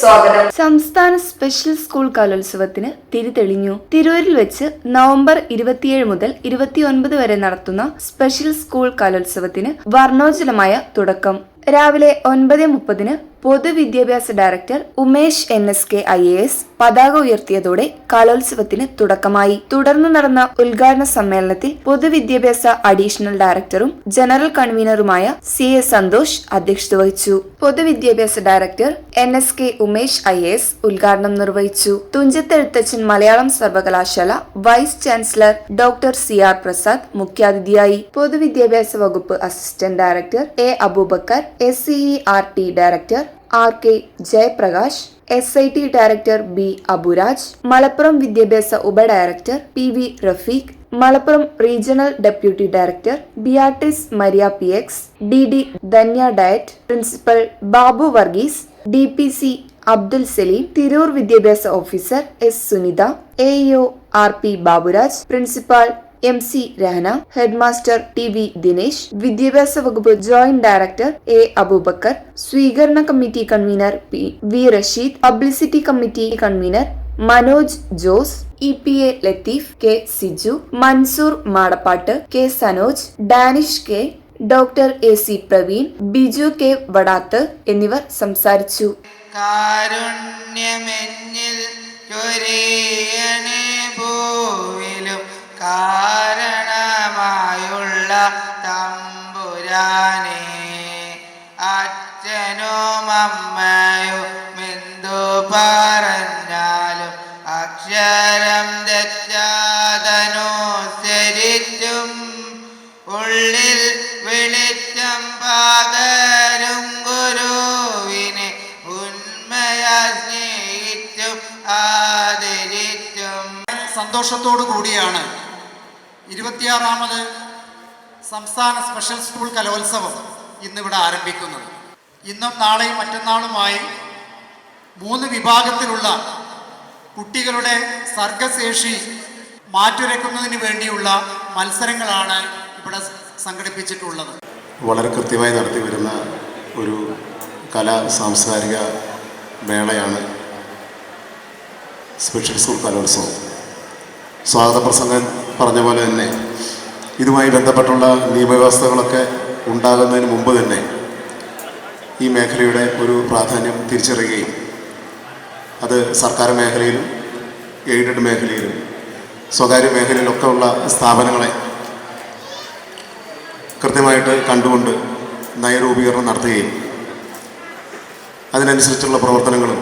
സ്വാഗതം. സംസ്ഥാന special school കലോത്സവത്തിന് തിരിതെളിഞ്ഞു. തിരൂരിൽ വെച്ച് നവംബർ ഇരുപത്തിയേഴ് മുതൽ ഇരുപത്തിയൊൻപത് വരെ നടത്തുന്ന സ്പെഷ്യൽ സ്കൂൾ കലോത്സവത്തിന് വർണോജലമായ തുടക്കം. രാവിലെ ഒൻപത് മുപ്പതിന് പൊതുവിദ്യാഭ്യാസ director Umesh N S K I A S പതാക ഉയർത്തിയതോടെ കലോത്സവത്തിന് തുടക്കമായി. തുടർന്ന് നടന്ന ഉദ്ഘാടന സമ്മേളനത്തിൽ പൊതുവിദ്യാഭ്യാസ അഡീഷണൽ ഡയറക്ടറും ജനറൽ കൺവീനറുമായ സി എ സന്തോഷ് അധ്യക്ഷത വഹിച്ചു. പൊതുവിദ്യാഭ്യാസ director N S K Umesh I A S ഉദ്ഘാടനം നിർവഹിച്ചു. തുഞ്ചത്തെഴുത്തച്ഛൻ മലയാളം സർവകലാശാല vice chancellor doctor C R Prasad മുഖ്യാതിഥിയായി. പൊതുവിദ്യാഭ്യാസ വകുപ്പ് assistant director A Abubakar S C E R T director R K Jayaprakash S I T director B Aburaj Malappuram വിദ്യാഭ്യാസ ഉപഡയറക്ടർ P V Rafeeq Malappuram regional deputy director Beatrice Maria P X D D Dhanya DIET principal Babu Varghese D P C Abdul Saleem Tirur വിദ്യാഭ്യാസ officer S Sunitha A R P Baburaj principal M C Rahana headmaster T V Dinesh വിദ്യാഭ്യാസ വകുപ്പ് joint director A Abubakar സ്വീകരണ committee convener P V Rasheed publicity committee convener Manoj Jose E P A Latheef K Siju Mansoor Madappattu K Sanoj Danish K doctor A C Praveen Biju K Vadath എന്നിവർ സംസാരിച്ചു. കാരുണ്യമെന്നിൽ ചൊരിയണേ. കാരണമായുള്ള തമ്പുരാനെ. അച്ഛനും അമ്മയും എന്തു പറഞ്ഞാലും അക്ഷരം തെറ്റാതനുസരിച്ചും ഉള്ളിൽ വിളിച്ചം പകരും ഗുരുവിനെ ഉന്മയ സ്നേഹിച്ചും ആദരിച്ചും. സന്തോഷത്തോടു കൂടിയാണ് ഇരുപത്തിയാറാമത് സംസ്ഥാന സ്പെഷ്യൽ സ്കൂൾ കലോത്സവം ഇന്നിവിടെ ആരംഭിക്കുന്നത്. ഇന്നും നാളെയും മറ്റന്നാളുമായി മൂന്ന് വിഭാഗത്തിലുള്ള കുട്ടികളുടെ സർഗശേഷി മാറ്റുരയ്ക്കുന്നതിന് വേണ്ടിയുള്ള മത്സരങ്ങളാണ് ഇവിടെ സംഘടിപ്പിച്ചിട്ടുള്ളത്. വളരെ കൃത്യമായി നടത്തി വരുന്ന ഒരു കലാ സാംസ്കാരിക മേളയാണ് സ്പെഷ്യൽ സ്കൂൾ കലോത്സവം. സ്വാഗത പ്രസംഗം പറഞ്ഞ പോലെ തന്നെ ഇതുമായി ബന്ധപ്പെട്ടുള്ള നിയമവ്യവസ്ഥകളൊക്കെ ഉണ്ടാകുന്നതിന് മുമ്പ് തന്നെ ഈ മേഖലയുടെ ഒരു പ്രാധാന്യം തിരിച്ചറിയുകയും അത് സർക്കാർ മേഖലയിലും എയ്ഡഡ് മേഖലയിലും സ്വകാര്യ മേഖലയിലൊക്കെ ഉള്ള സ്ഥാപനങ്ങളെ കൃത്യമായിട്ട് കണ്ടുകൊണ്ട് നയരൂപീകരണം നടത്തുകയും അതിനനുസരിച്ചുള്ള പ്രവർത്തനങ്ങളും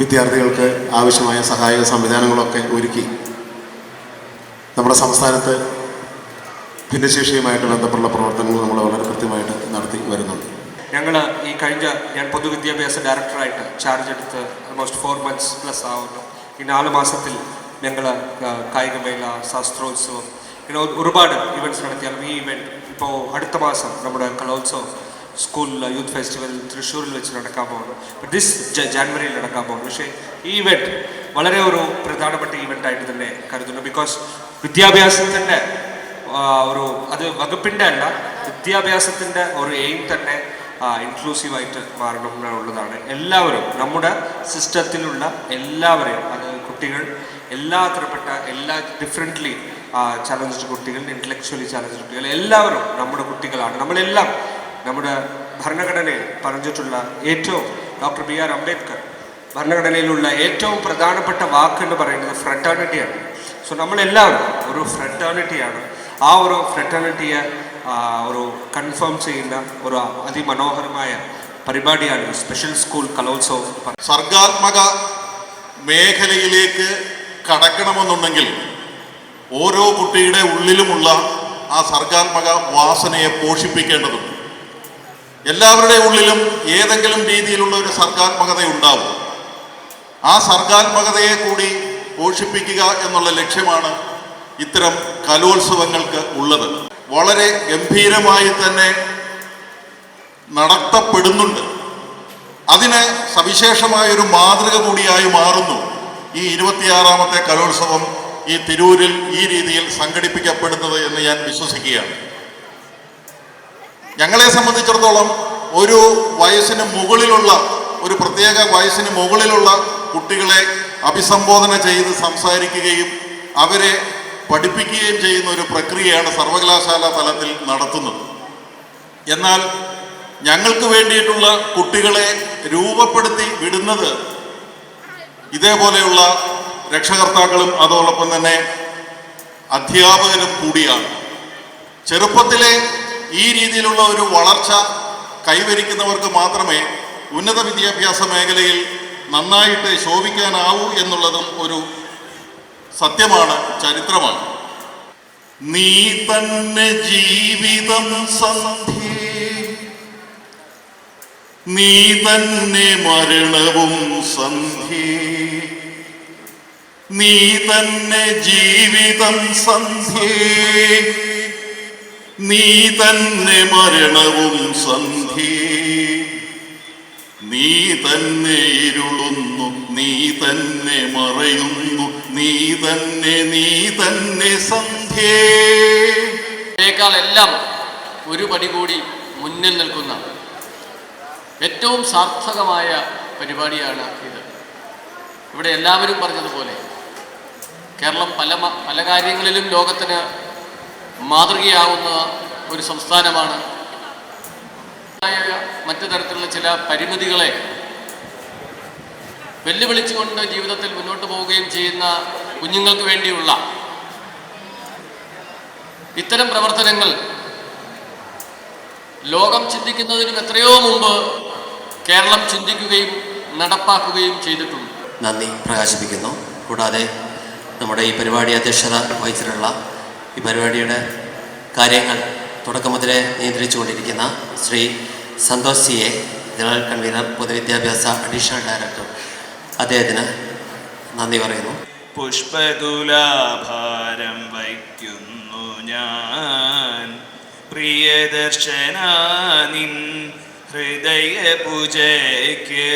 വിദ്യാർത്ഥികൾക്ക് ആവശ്യമായ സഹായക സംവിധാനങ്ങളൊക്കെ ഒരുക്കി നമ്മുടെ സംസ്ഥാനത്ത് ഭിന്നശേഷിയുമായിട്ട് ബന്ധപ്പെട്ടുള്ള പ്രവർത്തനങ്ങൾ നമ്മൾ വളരെ കൃത്യമായിട്ട് നടത്തി വരുന്നുണ്ട്. ഞങ്ങൾ ഈ കഴിഞ്ഞ ഞാൻ പൊതുവിദ്യാഭ്യാസ ഡയറക്ടറായിട്ട് ചാർജ് എടുത്ത് ഓൾമോസ്റ്റ് ഫോർ മന്ത്സ് പ്ലസ് ആവുന്നു. ഈ നാല് മാസത്തിൽ ഞങ്ങൾ കായികമേള ശാസ്ത്രോത്സവം ഇങ്ങനെ ഒരു- ഒരുപാട് ഇവന്റ്സ് നടത്തിയാലും ഈ ഇവന്റ് ഇപ്പോൾ അടുത്ത മാസം നമ്മുടെ കലോത്സവം സ്കൂളിൽ യൂത്ത് ഫെസ്റ്റിവൽ തൃശ്ശൂരിൽ വെച്ച് നടക്കാൻ പോകുന്നു. ദിസ് ജാനുവരിയിൽ നടക്കാൻ പോകുന്നു. പക്ഷേ ഈ ഇവന്റ് വളരെ ഒരു പ്രധാനപ്പെട്ട ഇവന്റ് ആയിട്ട് തന്നെ കരുതുന്നു. ബിക്കോസ് വിദ്യാഭ്യാസത്തിന്റെ ഒരു അത് വകുപ്പിന്റെ അല്ല വിദ്യാഭ്യാസത്തിന്റെ ഒരു എയിം തന്നെ ഇൻക്ലൂസീവായിട്ട് മാറണം എന്നുള്ളതാണ് എല്ലാവരും നമ്മുടെ സിസ്റ്റത്തിലുള്ള എല്ലാവരെയും അത് കുട്ടികൾ എല്ലാ തരപ്പെട്ട എല്ലാ ഡിഫറെന്റ്ലി ചലഞ്ചഡ് കുട്ടികൾ ഇന്റലക്ച്വലി ചലഞ്ചഡ് കുട്ടികൾ എല്ലാവരും നമ്മുടെ കുട്ടികളാണ്. നമ്മളെല്ലാം നമ്മുടെ ഭരണഘടനയിൽ പറഞ്ഞിട്ടുള്ള ഏറ്റവും ഡോക്ടർ ബി ആർ അംബേദ്കർ ഭരണഘടനയിലുള്ള ഏറ്റവും പ്രധാനപ്പെട്ട വാക്ക് എന്ന് പറയുന്നത് ഫ്രട്ടേണിറ്റിയാണ് സോ നമ്മളെല്ലാവരും ഒരു ഫ്രട്ടേണിറ്റിയാണ് ആ ഒരു ഫ്രട്ടേണിറ്റിയെ ഒരു കൺഫേം ചെയ്യുന്ന ഒരു അതിമനോഹരമായ പരിപാടിയാണ് സ്പെഷ്യൽ സ്കൂൾ കലോത്സവം. സർഗാത്മക മേഖലയിലേക്ക് കടക്കണമെന്നുണ്ടെങ്കിൽ ഓരോ കുട്ടിയുടെ ഉള്ളിലുമുള്ള ആ സർഗാത്മക വാസനയെ പോഷിപ്പിക്കേണ്ടതുണ്ട്. എല്ലാവരുടെ ഉള്ളിലും ഏതെങ്കിലും രീതിയിലുള്ള ഒരു സർഗാത്മകത ഉണ്ടാവും ആ സർഗാത്മകതയെ കൂടി പോഷിപ്പിക്കുക എന്നുള്ള ലക്ഷ്യമാണ് ഇത്തരം കലോത്സവങ്ങൾക്ക് ഉള്ളത്. വളരെ ഗംഭീരമായി തന്നെ നടത്തപ്പെടുന്നുണ്ട്. അതിന് സവിശേഷമായൊരു മാതൃക കൂടിയായി മാറുന്നു. ഈ ഇരുപത്തിയാറാമത്തെ കലോത്സവം ഈ തിരൂരിൽ ഈ രീതിയിൽ സംഘടിപ്പിക്കപ്പെടുന്നത് എന്ന് ഞാൻ വിശ്വസിക്കുകയാണ്. ഞങ്ങളെ സംബന്ധിച്ചിടത്തോളം ഒരു വയസ്സിന് മുകളിലുള്ള ഒരു പ്രത്യേക വയസ്സിന് മുകളിലുള്ള കുട്ടികളെ അഭിസംബോധന ചെയ്ത് സംസാരിക്കുകയും അവരെ പഠിപ്പിക്കുകയും ചെയ്യുന്ന ഒരു പ്രക്രിയയാണ് സർവകലാശാല തലത്തിൽ നടത്തുന്നത്. എന്നാൽ ഞങ്ങൾക്ക് വേണ്ടിയിട്ടുള്ള കുട്ടികളെ രൂപപ്പെടുത്തി വിടുന്നത് ഇതേപോലെയുള്ള രക്ഷകർത്താക്കളും അതോടൊപ്പം തന്നെ അധ്യാപകരും കൂടിയാണ്. ചെറുപ്പത്തിലെ ഈ രീതിയിലുള്ള ഒരു വളർച്ച കൈവരിക്കുന്നവർക്ക് മാത്രമേ ഉന്നത വിദ്യാഭ്യാസ മേഖലയിൽ നന്നായിട്ട് ശോഭിക്കാനാവൂ എന്നുള്ളതും ഒരു സത്യമാണ് ചരിത്രമാണ്. നീ തന്നെ ജീവിതം നീ തന്നെ മരണവും സന്ധ്യേ. നീ തന്നെ ജീവിതം സന്ധ്യേ. നീ തന്നെ മരണവും സന്ധ്യേ. നീ തന്നെ ഇരുളുന്നു നീ തന്നെ മറയുന്നു നീ തന്നെ നീ തന്നെ സന്ധ്യേക്കാൾ എല്ലാം ഒരു പടി കൂടി മുന്നിൽ നിൽക്കുന്ന ഏറ്റവും സാർത്ഥകമായ പരിപാടിയാണ് ഇത്. ഇവിടെ എല്ലാവരും പറഞ്ഞതുപോലെ കേരളം പല പല കാര്യങ്ങളിലും ലോകത്തിന് മാതൃകയാവുന്ന ഒരു സംസ്ഥാനമാണ് മറ്റു തരത്തിലുള്ള ചില പരിമിതികളെ വെല്ലുവിളിച്ചുകൊണ്ട് ജീവിതത്തിൽ മുന്നോട്ട് പോവുകയും ചെയ്യുന്ന കുഞ്ഞുങ്ങൾക്ക് വേണ്ടിയുള്ള ഇത്തരം പ്രവർത്തനങ്ങൾ ലോകം ചിന്തിക്കുന്നതിനും എത്രയോ മുമ്പ് കേരളം ചിന്തിക്കുകയും നടപ്പാക്കുകയും ചെയ്തിട്ടുണ്ട്. നന്ദി പ്രകാശിപ്പിക്കുന്നു. കൂടാതെ നമ്മുടെ ഈ പരിപാടി അധ്യക്ഷത വഹിച്ചിട്ടുള്ള ഈ പരിപാടിയുടെ കാര്യങ്ങൾ തുടക്കം മുതലേ നിയന്ത്രിച്ചുകൊണ്ടിരിക്കുന്ന ശ്രീ സന്തോഷ് സിയെ ജനറൽ കൺവീനർ പൊതുവിദ്യാഭ്യാസ അഡീഷണൽ ഡയറക്ടർ അദ്ദേഹത്തിന് നന്ദി പറയുന്നു. പുഷ്പതുലാഭാരം വയ്ക്കുന്നു ഞാൻ. പ്രിയദർശനാനിൻ ഹൃദയ പൂജയ്ക്ക്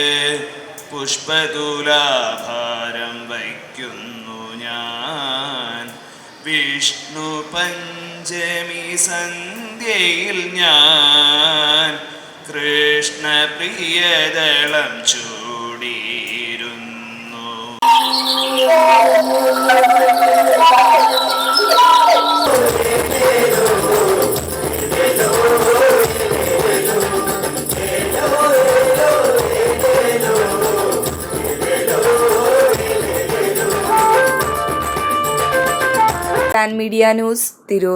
പുഷ്പതുലാഭാരം വയ്ക്കുന്നു ഞാൻ. വിഷ്ണു പഞ്ചമി സന്ധ്യയിൽ ഞാൻ കൃഷ്ണ പ്രിയദളം ചൂടിയിരുന്നു മീഡിയ ന്യൂസ് തിരൂർ.